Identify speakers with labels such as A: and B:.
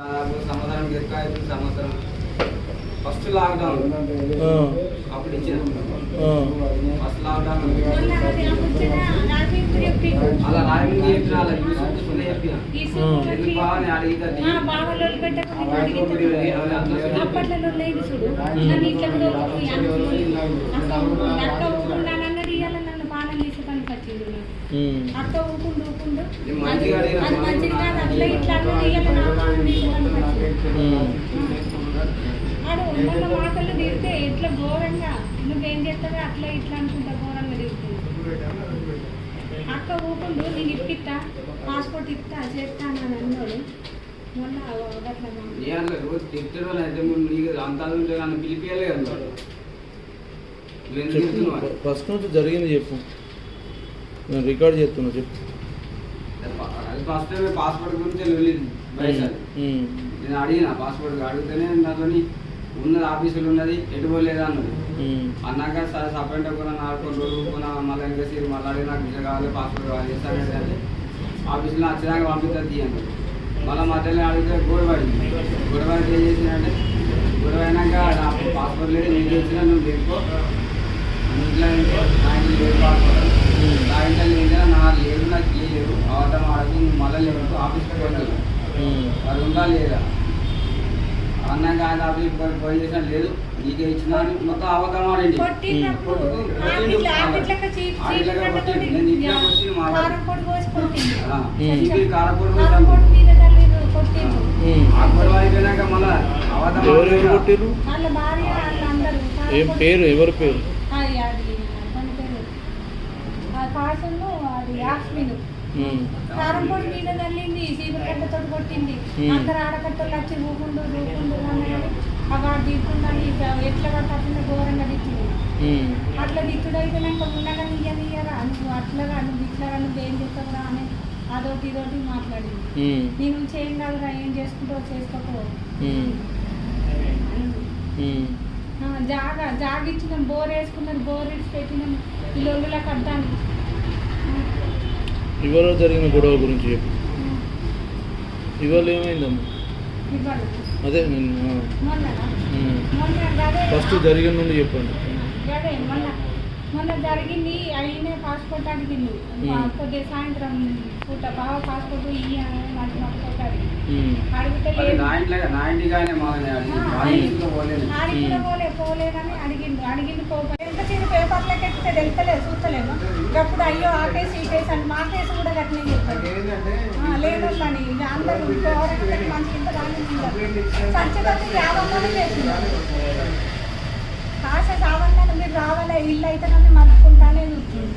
A: సంవత్సరం ఎక్కువ అవుతుంది సంవత్సరం ఫస్ట్ లాక్డౌన్ అప్పుడు ఇచ్చిన. First lockdown. అలా రాయమంది చెప్పిన అలా యూస్ చెప్పిన. బాగా అడిగితే
B: అక్క ఊరుకుండు
A: ఇది మంచిగా
B: అట్లా ఇట్లా అన్నది ఇవాళ ఆడు మొన్న మాటలు తిరిగితే ఎట్లా ఘోరంగా? నువ్వేం చేస్తావో అట్లా ఇట్లా అనుకుంటా ఘోరంగా తిరుగుతుంది. అక్క ఊకుండు నేను ఇప్పిస్తా పాస్పోర్ట్ ఇస్తా చేస్తాను అని అన్నాడు?
C: ఫస్ట్ నుంచి జరిగింది చెప్పు. నేను రికార్డ్ చేస్తున్నా చెప్పు.
A: అది ఫస్ట్ పాస్పోర్ట్ గురించి
C: ఉమ్.
A: నేను అడిగిన పాస్పోర్ట్ అడిగితేనే నాతోని ఉన్నది ఆఫీసులో ఉన్నది ఎటు పోలేదా అన్నది. అన్నాక సరే సపరేట్ కూడా నాలుగు కొన్ని రోజులు కూడా మళ్ళీ ఇంకా సీరు మళ్ళీ అడిగి నాకు విజయ కావాలి పాస్పోర్ట్ కావాలి అంటే ఆఫీసులో వచ్చినాక పంపిస్తా తీయండి. మళ్ళీ మధ్యలో అడిగితే గొడవ పడింది గొడవ పడితే ఏం చేసినంటే గొడవ అయినాక నాకు పాస్పోర్ట్ లేదు నీకు ఇచ్చినా నువ్వు తీసుకో ఇంట్లో నా ఇంట్లో లేదు పాస్పోర్ట్ గొడవ అయిపోయినాక మళ్ళా అవతల
C: ఎవరు ఎవరు కొట్టిర్రు
B: వాళ్ళ భార్య వాళ్ళ అందరూ కారం
C: ఏం పేరు ఎవరి పేరు
B: అది అది యాస్మిన్. కారం పొడి తల్లింది కొట్టింది. అందరు ఆడకట్టలు వచ్చి ఊకుండు ఊకుండు ఎట్లా పట్టిన ఘోరంగా దిక్కింది.
C: ఉమ్.
B: అట్లా దిక్కుడు అయిపోయినాక ఉండగా నీయనియరా నువ్వు అట్లగా నువ్వు ఇట్లాగా నువ్వు ఏం అని అదొకటి ఇదొకటి మాట్లాడింది. కాదురా ఏం చేసుకుంటావు. జాగా జాగ ఇచ్చినాం బోర్ వేసుకున్నాం బోర్ ఇచ్చి పెట్టినాం. ఈ లొల్లులకు అద్దాను
C: ఇవాళ జరిగిన గొడవ గురించి చెప్పు. ఇవాళ ఏమైందమ్మా? అదే నేను ఫస్ట్ జరిగిన నుండి చెప్పండి
B: మొన్న. మొన్న జరిగింది అయినే పాస్పోర్ట్ అడిగింది. కొద్దిగా సాయంత్రం పూట బాగా పాస్పోర్ట్ ఇయ్యి అని నాకు పాస్పోర్ట్ అడిగింది
C: ఉమ్.
B: అడిగితే
A: అది
B: లేదు.
A: నా ఇంట్లో నా ఇంటిగానే మాదని అడిగింది.
B: ఆ,
A: వాళ్ళ ఇంట్లో పోలేదు.
B: ఆడికి కూడా పోలే పోలేదని అడిగిండు అడిగింది పోపో ఎంత చిన్న పేపర్లకి ఎక్కితే తెలుస్తలేదు చూస్తలేము ఇప్పుడు అయ్యో ఆ కేసు ఈ కేసు అని మా కేసు కూడా గట్లనే చెప్తారు ఇక అందరూ గవర్నమెంట్ ఇంత సావన్నాను మీరు రావాలా? ఇల్లు అయితే నన్ను మర్చుకుంటానే చూస్తుంది.